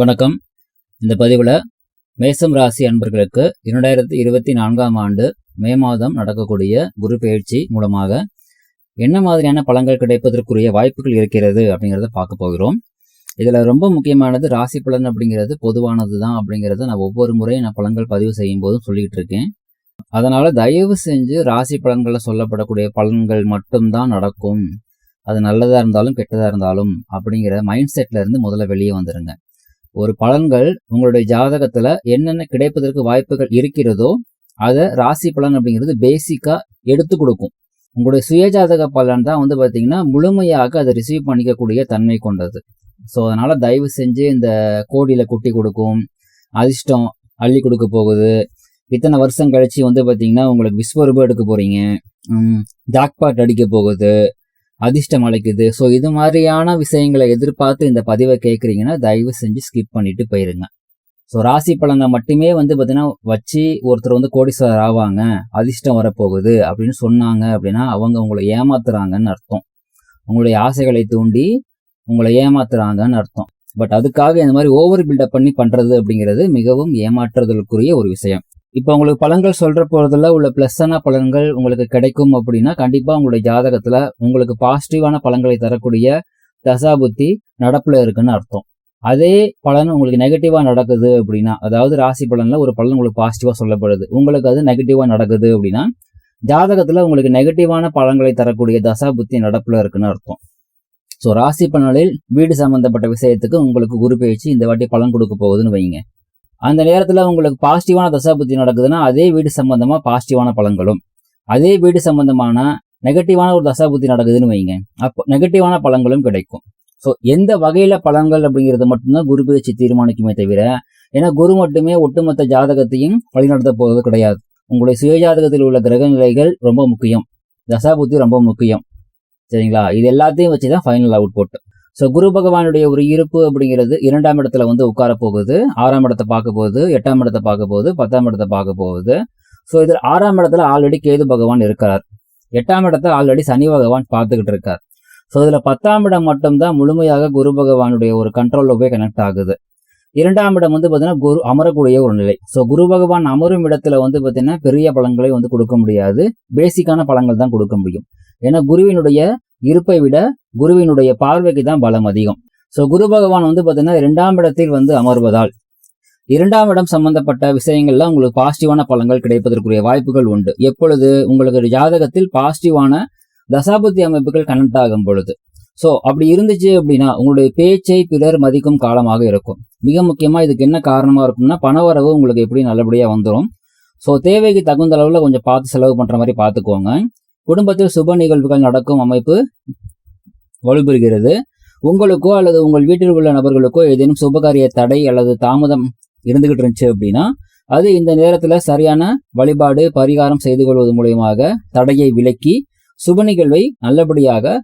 வணக்கம். இந்த பதிவில் மேசம் ராசி அன்பர்களுக்கு இரண்டாயிரத்தி இருபத்தி நான்காம் ஆண்டு மே மாதம் நடக்கக்கூடிய குரு பயிற்சி மூலமாக என்ன மாதிரியான பலன்கள் கிடைப்பதற்குரிய வாய்ப்புகள் இருக்கிறது அப்படிங்கிறத பார்க்க போகிறோம். இதில் ரொம்ப முக்கியமானது ராசி பலன் அப்படிங்கிறது பொதுவானது தான் அப்படிங்கிறத நான் ஒவ்வொரு முறையும் நான் பலன்கள் பதிவு செய்யும் போதும் சொல்லிட்டு இருக்கேன். அதனால் தயவு செஞ்சு ராசி பலன்களில் சொல்லப்படக்கூடிய பலன்கள் மட்டும்தான் நடக்கும். அது நல்லதாக இருந்தாலும் கெட்டதாக இருந்தாலும் அப்படிங்கிற மைண்ட் செட்ல இருந்து முதல்ல வெளியே வந்துடுங்க ஒரு பலன்கள் உங்களுடைய ஜாதகத்துல என்னென்ன கிடைப்பதற்கு வாய்ப்புகள் இருக்கிறதோ அதை ராசி பலன் அப்படிங்கிறது பேசிக்கா எடுத்து கொடுக்கும். உங்களுடைய சுயஜாதக பலன் தான் வந்து பார்த்தீங்கன்னா முழுமையாக அதை ரிசீவ் பண்ணிக்கக்கூடிய தன்மை கொண்டது. ஸோ அதனால தயவு செஞ்சு இந்த கோடியில குட்டி கொடுக்கும் அதிர்ஷ்டம் அள்ளி கொடுக்க போகுது. இத்தனை வருஷம் கழிச்சு வந்து பார்த்தீங்கன்னா உங்களுக்கு விஸ்வரூபம் எடுக்க போறீங்க. ஜாக்பாட் அடிக்க போகுது. அதிர்ஷ்டம் அழைக்குது ஸோ இது மாதிரியான விஷயங்களை எதிர்பார்த்து இந்த பதிவை கேட்குறீங்கன்னா தயவு செஞ்சு ஸ்கிப் பண்ணிட்டு போயிருங்க. ஸோ ராசி பலனை மட்டுமே வந்து பார்த்தீங்கன்னா வச்சு ஒருத்தர் வந்து கோடீஸ்வரர் ஆவாங்க அதிர்ஷ்டம் வரப்போகுது அப்படின்னு சொன்னாங்க அப்படின்னா அவங்க உங்களை ஏமாத்துறாங்கன்னு அர்த்தம். உங்களுடைய ஆசைகளை தூண்டி உங்களை ஏமாத்துறாங்கன்னு அர்த்தம். பட் அதுக்காக இந்த மாதிரி ஓவர் பில்டப் பண்ணி பண்ணுறது அப்படிங்கிறது மிகவும் ஏமாற்றுதலுக்குரிய ஒரு விஷயம். இப்போ உங்களுக்கு பலன்கள் சொல்ற போறதுல உள்ள பிளஸ்ஸான பலன்கள் உங்களுக்கு கிடைக்கும் அப்படின்னா கண்டிப்பா உங்களுடைய ஜாதகத்துல உங்களுக்கு பாசிட்டிவான பலன்களை தரக்கூடிய தசாபுத்தி நடப்புல இருக்குன்னு அர்த்தம். அதே பலன் உங்களுக்கு நெகட்டிவா நடக்குது அப்படின்னா அதாவது ராசி பலன்ல ஒரு பலன் உங்களுக்கு பாசிட்டிவா சொல்லப்படுது. உங்களுக்கு அது நெகட்டிவா நடக்குது அப்படின்னா ஜாதகத்துல உங்களுக்கு நெகட்டிவான பலன்களை தரக்கூடிய தசாபுத்தி நடப்புல இருக்குன்னு அர்த்தம். ஸோ ராசி பலனில் வீடு சம்பந்தப்பட்ட விஷயத்துக்கு உங்களுக்கு குரு பயிற்சி இந்த வாட்டி பலன் கொடுக்க போகுதுன்னு வைங்க. அந்த நேரத்தில் உங்களுக்கு பாசிட்டிவான தசாபுத்தி நடக்குதுன்னா அதே வீடு சம்பந்தமாக பாசிட்டிவான பழங்களும். அதே வீடு சம்பந்தமான நெகட்டிவான ஒரு தசாபுத்தி நடக்குதுன்னு வைங்க. அப்போ நெகட்டிவான பழங்களும் கிடைக்கும். ஸோ எந்த வகையில் பழங்கள் அப்படிங்கிறது மட்டும்தான் குரு பயிற்சி தீர்மானிக்குமே தவிர ஏன்னா குரு மட்டுமே ஒட்டுமொத்த ஜாதகத்தையும் வழிநடத்த போவது கிடையாது. உங்களுடைய சுயஜாதகத்தில் உள்ள கிரக நிலைகள் ரொம்ப முக்கியம். தசாபுத்தி ரொம்ப முக்கியம். சரிங்களா? இது எல்லாத்தையும் வச்சு தான் ஃபைனல் அவுட் போட்டு ஸோ குரு பகவானுடைய ஒரு இருப்பு அப்படிங்கிறது இரண்டாம் இடத்துல வந்து உட்கார போகுது ஆறாம் இடத்தை பார்க்க போகுது எட்டாம் இடத்தை பார்க்க போகுது பத்தாம் இடத்தை பார்க்க போகுது ஸோ இதில் ஆறாம் இடத்துல ஆல்ரெடி கேது பகவான் இருக்கிறார். எட்டாம் இடத்தை ஆல்ரெடி சனி பகவான் பார்த்துக்கிட்டு இருக்கார். ஸோ இதில் பத்தாம் இடம் மட்டும்தான் முழுமையாக குரு பகவானுடைய ஒரு கண்ட்ரோலில் போய் கனெக்ட் ஆகுது. இரண்டாம் இடம் வந்து பார்த்தீங்கன்னா குரு அமரக்கூடிய ஒரு நிலை. ஸோ குரு பகவான் அமரும் இடத்துல வந்து பார்த்தீங்கன்னா பெரிய பழங்களை வந்து கொடுக்க முடியாது. பேசிக்கான பழங்கள் தான் கொடுக்க முடியும். ஏன்னா குருவினுடைய இருப்பை விட குருவினுடைய பார்வைக்கு தான் பலம் அதிகம். ஸோ குரு பகவான் வந்து பார்த்தீங்கன்னா இரண்டாம் இடத்தில் வந்து அமர்வதால் இரண்டாம் இடம் சம்பந்தப்பட்ட விஷயங்கள்ல உங்களுக்கு பாசிட்டிவான பலன்கள் கிடைப்பதற்குரிய வாய்ப்புகள் உண்டு. எப்பொழுது? உங்களுக்கு ஜாதகத்தில் பாசிட்டிவான தசாபுத்தி அமைப்புகள் கனெக்ட் ஆகும் பொழுது. ஸோ அப்படி இருந்துச்சு அப்படின்னா உங்களுடைய பேச்சை பிறர் மதிக்கும் காலமாக இருக்கும். மிக முக்கியமா இதுக்கு என்ன காரணமா இருக்கும்னா பணவரவு உங்களுக்கு எப்படி நல்லபடியா வந்துடும் ஸோ தேவைக்கு தகுந்த அளவில் கொஞ்சம் பார்த்து செலவு பண்ற மாதிரி பார்த்துக்கோங்க. குடும்பத்தில் சுப நிகழ்வுகள் நடக்கும் அமைப்பு வலுப்பெறுகிறது உங்களுக்கோ அல்லது உங்கள் வீட்டில் உள்ள நபர்களுக்கோ ஏதேனும் சுபகாரிய தடை அல்லது தாமதம் இருந்துகிட்டு இருந்துச்சு அப்படின்னா அது இந்த நேரத்தில் சரியான வழிபாடு பரிகாரம் செய்து கொள்வது மூலியமாக தடையை விலக்கி சுப நிகழ்வை நல்லபடியாக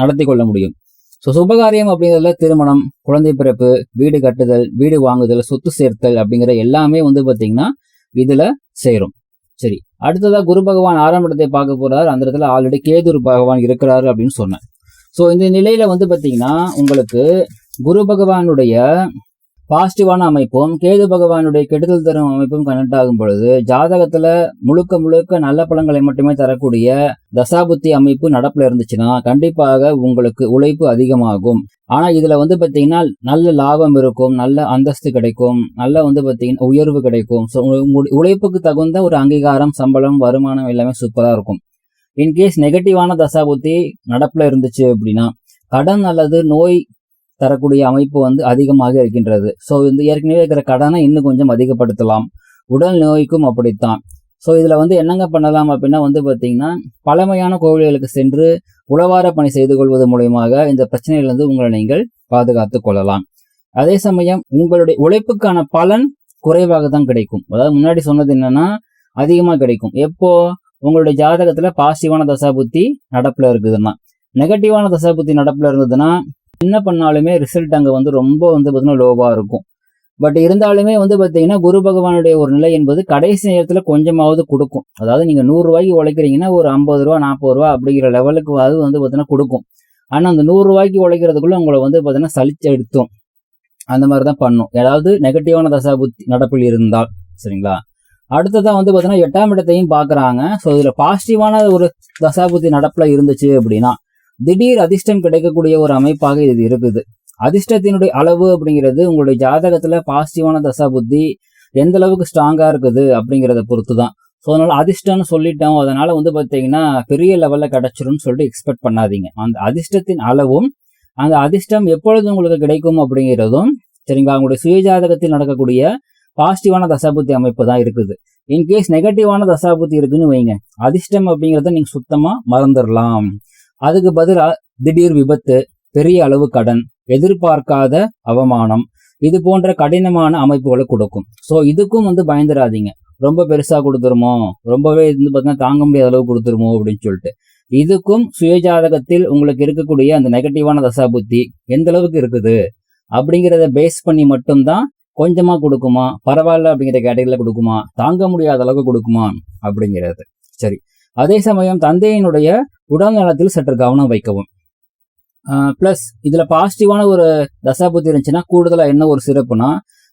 நடத்தி கொள்ள முடியும். ஸோ சுபகாரியம் அப்படிங்கிறதுல திருமணம் குழந்தை பிறப்பு வீடு கட்டுதல் வீடு வாங்குதல் சொத்து சேர்த்தல் அப்படிங்கிற எல்லாமே வந்து பார்த்தீங்கன்னா இதில் சேரும். சரி அடுத்ததா குரு பகவான் ஆறாம் இடத்தை பார்க்க போறாரு. அந்த இடத்துல ஆல்ரெடி கேதுரு பகவான் இருக்கிறாரு அப்படின்னு சொன்னேன். ஸோ இந்த நிலையில வந்து பார்த்தீங்கன்னா உங்களுக்கு குரு பகவானுடைய பாசிட்டிவான அமைப்பும் கேது பகவானுடைய கெடுதல் தரும் அமைப்பும் கனெக்ட் ஆகும் பொழுது ஜாதகத்துல முழுக்க முழுக்க நல்ல பழங்களை மட்டுமே தரக்கூடிய தசாபுத்தி அமைப்பு நடப்புல இருந்துச்சுன்னா கண்டிப்பாக உங்களுக்கு உழைப்பு அதிகமாகும். ஆனா இதுல வந்து பாத்தீங்கன்னா நல்ல லாபம் இருக்கும் நல்ல அந்தஸ்து கிடைக்கும் நல்ல வந்து பாத்தீங்கன்னா உயர்வு கிடைக்கும். ஸோ உழைப்புக்கு தகுந்த ஒரு அங்கீகாரம் சம்பளம் வருமானம் எல்லாமே சூப்பரா இருக்கும். இன்கேஸ் நெகட்டிவான தசாபுத்தி நடப்புல இருந்துச்சு அப்படின்னா கடன் அல்லது நோய் தரக்கூடிய அமைப்பு வந்து அதிகமாக இருக்கின்றது. ஸோ இந்த ஏற்கனவே இருக்கிற கடனை இன்னும் கொஞ்சம் அதிகப்படுத்தலாம். உடல் நோய்க்கும் அப்படித்தான். ஸோ இதில் வந்து என்னங்க பண்ணலாம் அப்படின்னா வந்து பார்த்தீங்கன்னா பழமையான கோவில்களுக்கு சென்று உளவார பணி செய்து கொள்வது மூலயமாக இந்த பிரச்சனையிலிருந்து உங்களை நீங்கள் பாதுகாத்து கொள்ளலாம். அதே சமயம் உங்களுடைய உழைப்புக்கான பலன் குறைவாக தான் கிடைக்கும். அதாவது முன்னாடி சொன்னது என்னன்னா அதிகமாக கிடைக்கும். எப்போ? உங்களுடைய ஜாதகத்தில் பாசிட்டிவான தசாபுத்தி நடப்பில் இருக்குதுன்னா. நெகட்டிவான தசாபுத்தி நடப்பில் இருந்ததுன்னா என்ன பண்ணாலுமே ரிசல்ட் அங்கே வந்து ரொம்ப வந்து பார்த்தீங்கன்னா லோவாக இருக்கும். பட் இருந்தாலுமே வந்து பார்த்தீங்கன்னா குரு பகவானுடைய ஒரு நிலை என்பது கடைசி நேரத்தில் கொஞ்சமாவது கொடுக்கும். அதாவது நீங்கள் நூறுரூவாய்க்கு உழைக்கிறீங்கன்னா ஒரு ஐம்பது ரூபா நாற்பது ரூபா அப்படிங்கிற லெவலுக்கு அது வந்து பார்த்தீங்கன்னா கொடுக்கும். ஆனால் அந்த நூறுரூவாய்க்கு உழைக்கிறதுக்குள்ளே உங்களை வந்து பார்த்தீங்கன்னா சலிச்சு எடுத்தோம். அந்த மாதிரி தான் பண்ணும். ஏதாவது நெகட்டிவான தசாபுத்தி நடப்பில் இருந்தால் சரிங்களா? அடுத்ததான் வந்து பார்த்தீங்கன்னா எட்டாம் இடத்தையும் பார்க்குறாங்க ஸோ இதில் பாசிட்டிவான ஒரு தசாபுத்தி நடப்பில் இருந்துச்சு அப்படின்னா திடீர் அதிர்ஷ்டம் கிடைக்கக்கூடிய ஒரு அமைப்பாக இது இருக்குது. அதிர்ஷ்டத்தினுடைய அளவு அப்படிங்கிறது உங்களுடைய ஜாதகத்துல பாசிட்டிவான தசாபுத்தி எந்த அளவுக்கு ஸ்ட்ராங்கா இருக்குது அப்படிங்கிறத பொறுத்து தான் ஸோ அதனால அதிர்ஷ்டம்னு சொல்லிட்டோம். அதனால வந்து பார்த்தீங்கன்னா பெரிய லெவல்ல கிடைச்சிரும்னு சொல்லிட்டு எக்ஸ்பெக்ட் பண்ணாதீங்க. அந்த அதிர்ஷ்டத்தின் அளவும் அந்த அதிர்ஷ்டம் எப்பொழுது உங்களுக்கு கிடைக்கும் அப்படிங்கிறதும் சரிங்களா? உங்களுடைய சுயஜாதகத்தில் நடக்கக்கூடிய பாசிட்டிவான தசாபுத்தி அமைப்பு தான் இருக்குது. இன்கேஸ் நெகட்டிவான தசாபுத்தி இருக்குன்னு வைங்க. அதிர்ஷ்டம் அப்படிங்கிறத நீங்க சுத்தமா மறந்துடலாம் அதுக்கு பதிலாக திடீர் விபத்து பெரிய அளவு கடன் எதிர்பார்க்காத அவமானம் இது போன்ற கடினமான அமைப்புகளை கொடுக்கும். ஸோ இதுக்கும் வந்து பயந்துடாதீங்க ரொம்ப பெருசா கொடுத்துருமோ? ரொம்பவே வந்து பார்த்தீங்கன்னா தாங்க முடியாத அளவு கொடுத்துருமோ? அப்படின்னு சொல்லிட்டு. இதுக்கும் சுயஜாதகத்தில் உங்களுக்கு இருக்கக்கூடிய அந்த நெகட்டிவான தசாபுத்தி எந்த அளவுக்கு இருக்குது? அப்படிங்கிறத பேஸ் பண்ணி மட்டும்தான் கொஞ்சமா கொடுக்குமா? பரவாயில்ல அப்படிங்கிற கேட்டகரியில் கொடுக்குமா? தாங்க முடியாத அளவுக்கு கொடுக்குமா? அப்படிங்கிறது. சரி. அதே சமயம் தந்தையினுடைய உடல் நலத்தில் சற்று கவனம் வைக்கவும். ப்ளஸ் இதில் பாசிட்டிவான ஒரு தசாபுத்தி இருந்துச்சுன்னா கூடுதலாக என்ன ஒரு சிறப்புனா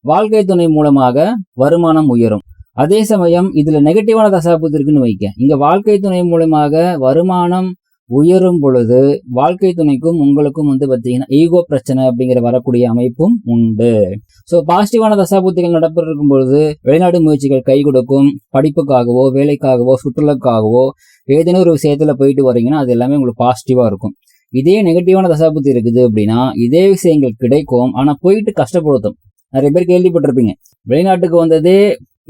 வாழ்க்கை துணை மூலமாக வருமானம் உயரும். அதே சமயம் இதில் நெகட்டிவான தசாபுத்தி இருக்குன்னு வைக்க இங்கே வாழ்க்கை துணை மூலமாக வருமானம் உயரும் பொழுது வாழ்க்கை துணைக்கும் உங்களுக்கும் வந்து பார்த்தீங்கன்னா ஈகோ பிரச்சனை அப்படிங்கிற வரக்கூடிய அமைப்பும் உண்டு. ஸோ பாசிட்டிவான தசாபூத்திகள் நடப்பிருக்கும் பொழுது வெளிநாடு முயற்சிகள் கை கொடுக்கும். படிப்புக்காகவோ வேலைக்காகவோ சுற்றுலாக்காகவோ ஏதேனும் ஒரு விஷயத்துல போயிட்டு வரீங்கன்னா அது எல்லாமே உங்களுக்கு பாசிட்டிவா இருக்கும். இதே நெகட்டிவான தசாபுத்தி இருக்குது அப்படின்னா இதே விஷயங்கள் கிடைக்கும். ஆனா போயிட்டு கஷ்டப்படுத்தும். நிறைய பேர் கேள்விப்பட்டிருப்பீங்க. வெளிநாட்டுக்கு வந்ததே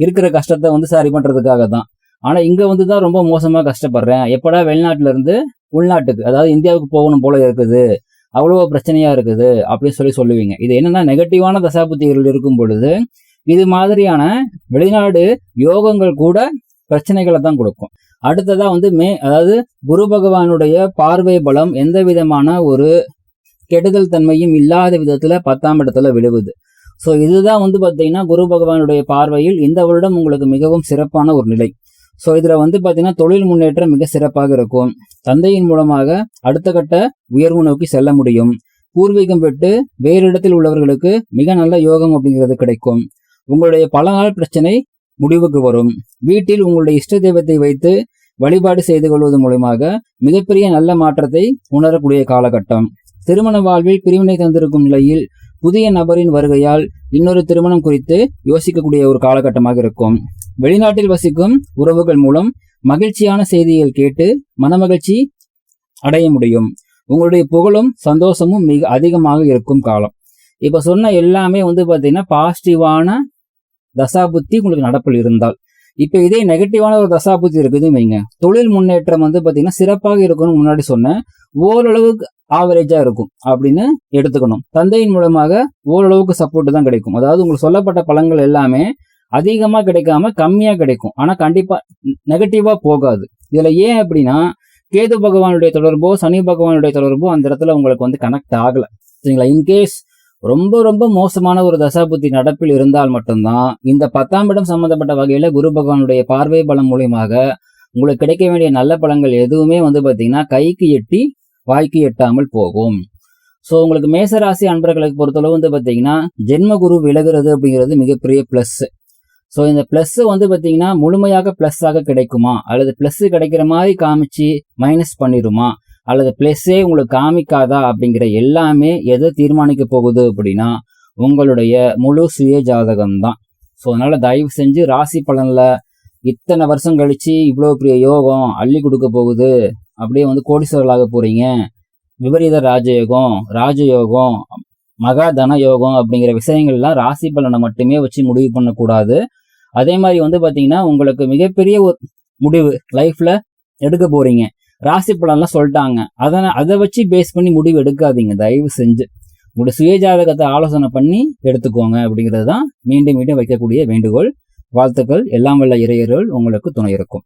இருக்கிற கஷ்டத்தை வந்து சரி பண்றதுக்காக தான் ஆனா இங்க வந்து தான் ரொம்ப மோசமா கஷ்டப்படுறேன். எப்படா வெளிநாட்டுல இருந்து உள்நாட்டுக்கு அதாவது இந்தியாவுக்கு போகணும் போல இருக்குது அவ்வளோ பிரச்சனையா இருக்குது அப்படின்னு சொல்லி சொல்லுவீங்க. இது என்னன்னா நெகட்டிவான தசாபுத்திகள் இருக்கும் பொழுது இது மாதிரியான வெளிநாடு யோகங்கள் கூட பிரச்சனைகளை தான் கொடுக்கும். அடுத்ததா வந்து மே அதாவது குரு பகவானுடைய பார்வை பலம் எந்த விதமான ஒரு கெடுதல் தன்மையும் இல்லாத விதத்துல பத்தாம் இடத்துல விழுவுது. ஸோ இதுதான் வந்து பார்த்தீங்கன்னா குரு பகவானுடைய பார்வையில் இந்த வருடம் உங்களுக்கு மிகவும் சிறப்பான ஒரு நிலை. ஸோ இதில் வந்து பார்த்தீங்கன்னா தொழில் முன்னேற்றம் மிக சிறப்பாக இருக்கும். தந்தையின் மூலமாக அடுத்த கட்ட உயர்வு நோக்கி செல்ல முடியும். பூர்வீகம் பெற்று வேறு இடத்தில் உள்ளவர்களுக்கு மிக நல்ல யோகம் அப்படிங்கிறது கிடைக்கும். உங்களுடைய பல நாள் பிரச்சனை முடிவுக்கு வரும். வீட்டில் உங்களுடைய இஷ்ட தெய்வத்தை வைத்து வழிபாடு செய்து கொள்வது மூலமாக மிகப்பெரிய நல்ல மாற்றத்தை உணரக்கூடிய காலகட்டம். திருமண வாழ்வில் பிரிவினை தந்திருக்கும் நிலையில் புதிய நபரின் வருகையால் இன்னொரு திருமணம் குறித்து யோசிக்கக்கூடிய ஒரு காலகட்டமாக இருக்கும். வெளிநாட்டில் வசிக்கும் உறவுகள் மூலம் மகிழ்ச்சியான செய்திகள் கேட்டு மனமகிழ்ச்சி அடைய முடியும். உங்களுடைய புகழும் சந்தோஷமும் மிக அதிகமாக இருக்கும் காலம். இப்போ சொன்ன எல்லாமே வந்து பார்த்தீங்கன்னா பாசிட்டிவான தசாபுத்தி உங்களுக்கு நடப்பில் இருந்தால். இப்போ இதே நெகட்டிவான ஒரு தசாபுத்தி இருக்குதுன்னு வைங்க. தொழில் முன்னேற்றம் வந்து பார்த்தீங்கன்னா சிறப்பாக இருக்கும்னு முன்னாடி சொன்னேன் ஓரளவுக்கு ஆவரேஜாக இருக்கும் அப்படின்னு எடுத்துக்கணும். தந்தையின் மூலமாக ஓரளவுக்கு சப்போர்ட் தான் கிடைக்கும். அதாவது உங்களுக்கு சொல்லப்பட்ட பழங்கள் எல்லாமே அதிகமாக கிடைக்காம கம்மியாக கிடைக்கும். ஆனால் கண்டிப்பாக நெகட்டிவாக போகாது. இதில் ஏன் அப்படின்னா கேது பகவானுடைய தொடர்போ சனி பகவானுடைய தொடர்போ அந்த இடத்துல உங்களுக்கு வந்து கனெக்ட் ஆகலை. சரிங்களா? இன்கேஸ் ரொம்ப ரொம்ப மோசமான ஒரு தசாபுத்தி நடப்பில் இருந்தால் மட்டும்தான் இந்த பத்தாம் இடம் சம்பந்தப்பட்ட வகையில குரு பகவானுடைய பார்வை பலம் மூலியமாக உங்களுக்கு கிடைக்க வேண்டிய நல்ல பழங்கள் எதுவுமே வந்து பாத்தீங்கன்னா கைக்கு எட்டி வாய்க்கு எட்டாமல் போகும். ஸோ உங்களுக்கு மேசராசி அன்பர்களுக்கு பொறுத்தளவு வந்து பார்த்தீங்கன்னா ஜென்ம குரு விலகுறது அப்படிங்கிறது மிகப்பெரிய ப்ளஸ் ஸோ இந்த ப்ளஸ் வந்து பார்த்தீங்கன்னா முழுமையாக ப்ளஸ்ஸாக கிடைக்குமா? அல்லது ப்ளஸ் கிடைக்கிற மாதிரி காமிச்சு மைனஸ் பண்ணிடுமா? அல்லது ப்ளஸ்ஸே உங்களுக்கு காமிக்காதா அப்படிங்கிற எல்லாமே எதை தீர்மானிக்க போகுது அப்படின்னா உங்களுடைய முழு சுய ஜாதகம் தான் ஸோ அதனால் தயவு செஞ்சு ராசி பலனில் இத்தனை வருஷம் கழிச்சு இவ்வளோ பெரிய யோகம் அள்ளி கொடுக்க போகுது அப்படியே வந்து கோடீஸ்வரர்களாக போகிறீங்க விபரீத ராஜயோகம் ராஜயோகம் மகா தன யோகம் அப்படிங்கிற விஷயங்கள்லாம் ராசி பலனை மட்டுமே வச்சு முடிவு பண்ணக்கூடாது. அதே மாதிரி வந்து பார்த்தீங்கன்னா உங்களுக்கு மிகப்பெரிய ஒரு முடிவு லைஃப்பில் எடுக்க போகிறீங்க ராசி பலன்லாம் சொல்லிட்டாங்க. அதை அதை வச்சு பேஸ் பண்ணி முடிவு எடுக்காதீங்க. தயவு செஞ்சு. உங்களுடைய சுயஜாதகத்தை ஆலோசனை பண்ணி எடுத்துக்கோங்க அப்படிங்கிறது தான் மீண்டும் மீண்டும் வைக்கக்கூடிய வேண்டுகோள். வாழ்த்துக்கள். எல்லாம் வல்ல இறையர்கள் உங்களுக்கு துணை இருக்கும்.